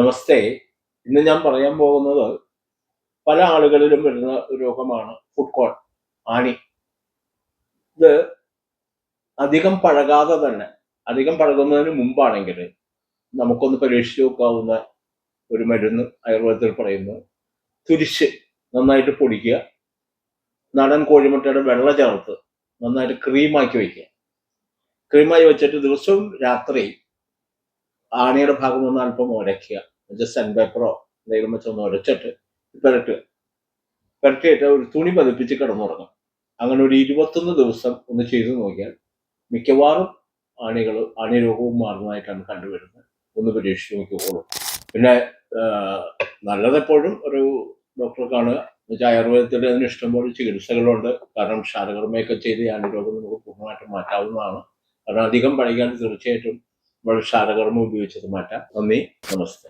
നമസ്തേ. ഇന്ന് ഞാൻ പറയാൻ പോകുന്നത് പല ആളുകളിലും വരുന്ന രോഗമാണ് ഫുഡ് കോൾ ആണി. ഇത് അധികം പഴകാതെ തന്നെ അധികം പഴകുന്നതിന് മുമ്പാണെങ്കിൽ നമുക്കൊന്ന് പരീക്ഷിച്ച് നോക്കാവുന്ന ഒരു മരുന്ന് ആയുർവേദത്തിൽ പറയുന്നു. തുരിശ് നന്നായിട്ട് പൊടിക്കുക. നാടൻ കോഴിമുട്ടയുടെ വെള്ള ചേർത്ത് നന്നായിട്ട് ക്രീമാക്കി വയ്ക്കുക. ക്രീമായി വെച്ചിട്ട് ദിവസവും രാത്രി ആണിയുടെ ഭാഗം ഒന്ന് അല്പം ഉരയ്ക്കുക ജസ്റ്റ് സെൻ പേപ്പറോ എന്തെങ്കിലും വെച്ചൊന്ന് ഉരച്ചിട്ട് പുരട്ടുക പുരട്ടിയിട്ട് ഒരു തുണി പതിപ്പിച്ച് കിടന്നുറങ്ങും. അങ്ങനെ ഒരു ഇരുപത്തൊന്ന് ദിവസം ഒന്ന് ചെയ്തു നോക്കിയാൽ മിക്കവാറും ആണികൾ ആണി രോഗവും മാറുന്നതായിട്ടാണ് കണ്ടുവരുന്നത്. ഒന്ന് പരീക്ഷിച്ച് നോക്കിക്കോളൂ. പിന്നെ നല്ലതെപ്പോഴും ഒരു ഡോക്ടറെ കാണുക. എന്നുവെച്ചാൽ ആയുർവേദത്തിൽ അതിന് ഇഷ്ടംപോലെ ചികിത്സകളുണ്ട്. കാരണം ക്ഷാരകർമ്മയൊക്കെ ചെയ്ത് ഈ ആണി രോഗം നമുക്ക് പൂർണമായിട്ടും മാറ്റാവുന്നതാണ്. കാരണം അധികം പഴകിയാൽ തീർച്ചയായിട്ടും നമ്മൾ ക്ഷാരകർമ്മം ഉപയോഗിച്ചത് മാറ്റാം. നന്ദി നമസ്തേ